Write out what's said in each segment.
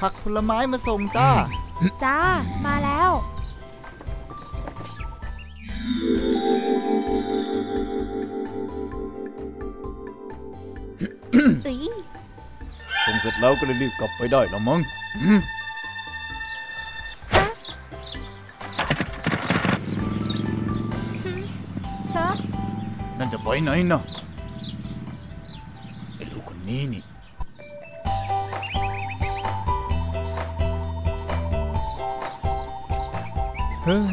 ผักผลไม้มาส่งจ้า จ้า มาแล้ว อุ๊ส่งเสร็จแล้วก็เลยรีบกลับไปได้ละมั้งอืนั่นจะไปไหนนะ นนี้นี่เฮ้ย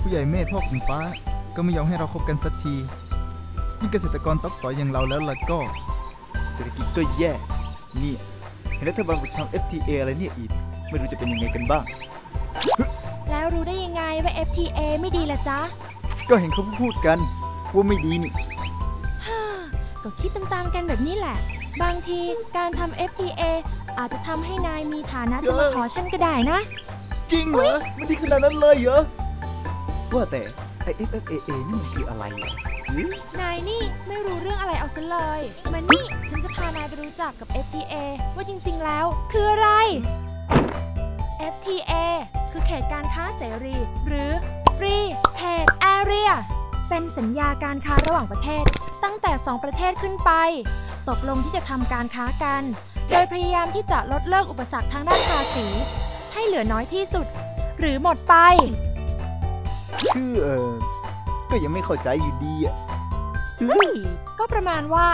ผู้ใหญ่เมธพ่อขุนฟ้าก็ไม่ยอมให้เราคบกันสักทีนี่เกษตรกรตอกต่อยอย่างเราแล้วล่ะก็ เศรษฐกิจก็แย่เนี่ยเห็นรัฐบาลบุกทำ FTA อะไรเนี่ยอีก ไม่รู้จะเป็นยังไงกันบ้าง แล้วรู้ได้ยังไงว่า FTA ไม่ดีละจ๊ะ ก็เห็นเขาพูดกันว่าไม่ดีนี่ฮ่า ก็คิดตามๆกันแบบนี้แหละ บางทีการทำ FTA อาจจะทำให้นายมีฐานะจะมาขอฉันก็ได้นะ จริงเหรอ มันดีขนาดนั้นเลยเหรอ ว่าแต่ไอ้ FTA นี่มันคืออะไรอะหรือนายนี่ไม่รู้เรื่องอะไรเอาซะเลยมานี่ฉันจะพานายไปรู้จักกับ FTA ว่าจริงๆแล้วคืออะไร FTA คือเขตการค้าเสรี หรือ Free Trade Area เป็นสัญญาการค้าระหว่างประเทศ ตั้งแต่ 2 ประเทศขึ้นไป ตกลงที่จะทำการค้ากัน โดยพยายามที่จะลดเลิกอุปสรรคทางด้านภาษี ให้เหลือน้อยที่สุด หรือหมดไปคือเออก็ยังไม่เข้าใจอยู่ดีอะก็ประมาณว่า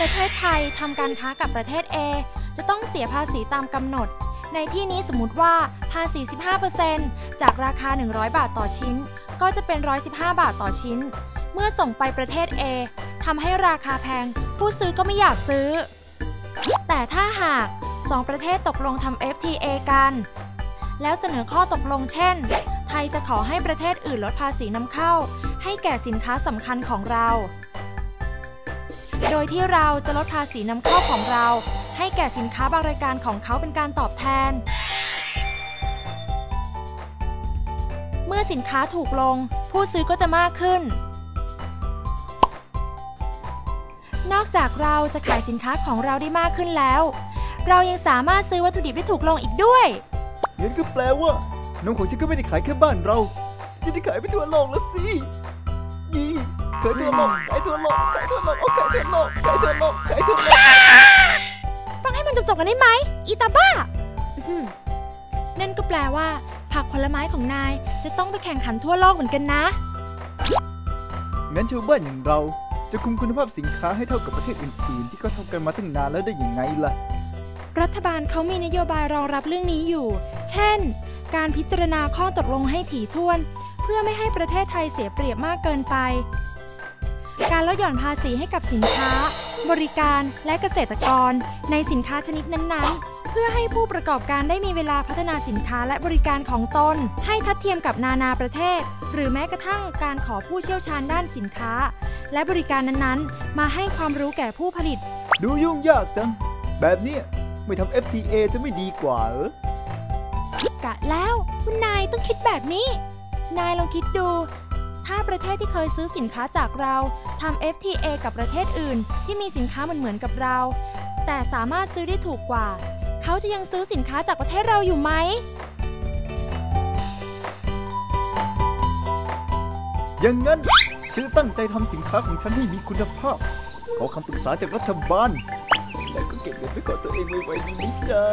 ประเทศไทยทำการค้ากับประเทศ A จะต้องเสียภาษีตามกำหนด ในที่นี้สมมติว่าภาษี 15%จากราคา 100 บาทต่อชิ้น ก็จะเป็น 115 บาทต่อชิ้น เมื่อส่งไปประเทศ A ทำให้ราคาแพง ผู้ซื้อก็ไม่อยากซื้อ แต่ถ้าหาก2ประเทศตกลงทำ FTA กัน แล้วเสนอข้อตกลงเช่น ไทยจะขอให้ประเทศอื่นลดภาษีนำเข้า ให้แก่สินค้าสำคัญของเรา โดยที่เราจะลดภาษีนำเข้าของเรา ให้แก่สินค้าบางรายการของเขาเป็นการตอบแทน เมื่อสินค้าถูกลง ผู้ซื้อก็จะมากขึ้น นอกจากเราจะขายสินค้าของเราได้มากขึ้นแล้ว เรายังสามารถซื้อวัตถุดิบได้ถูกลงอีกด้วยงั้นก็แปลว่าน้องของฉันก็ไม่ได้ขายแค่บ้านเราจะได้ขายไปทั่วโลกแล้วสิยี่ขายทั่วโลกขายทั่วโลกขายทั่วโลกเอาขายทั่วโลกขายทั่วโลกขายทั่วโลกฟังให้มันจบๆกันได้ไหมอีตาบ้าอื้อหือนั่นก็แปลว่า ผักผลไม้ของนายจะต้องไปแข่งขันทั่วโลกเหมือนกันนะงั้นชาวบ้านอย่างเรา จะคุมคุณภาพสินค้าให้เท่ากับประเทศอื่นๆ ที่เขาทำกันมาตั้งนานแล้วได้อยังไงล่ะ รัฐบาลเขามีนโยบายรองรับเรื่องนี้อยู่ เช่น การพิจารณาข้อตกลงให้ถี่ถ้วน เพื่อไม่ให้ประเทศไทยเสียเปรียบมากเกินไป การลดหย่อนภาษีให้กับสินค้า บริการและเกษตรกร ในสินค้าชนิดนั้นๆ เพื่อให้ผู้ประกอบการได้มีเวลาพัฒนาสินค้าและบริการของตน ให้ทัดเทียมกับนานาประเทศ หรือแม้กระทั่งการขอผู้เชี่ยวชาญด้านสินค้า และบริการนั้นๆ มาให้ความรู้แก่ผู้ผลิต ดูยุ่งยากจัง แบบเนี้ยไม่ทำ FTA จะไม่ดีกว่าเหรอกะแล้วคุณนายต้องคิดแบบนี้ นายลองคิดดู ถ้าประเทศที่เคยซื้อสินค้าจากเราทำ FTA กับประเทศอื่น ที่มีสินค้าเหมือนเหมือนๆกับเรา แต่สามารถซื้อได้ถูกกว่า เขาจะยังซื้อสินค้าจากประเทศเราอยู่ไหมอย่างนั้น ฉันตั้งใจทำสินค้าของฉันให้มีคุณภาพ ขอคำปรึกษาจากรัฐบาลแล้วก็เก็บเงินไปก่อนตัวเองไว้ๆดีไหมจ๊ะ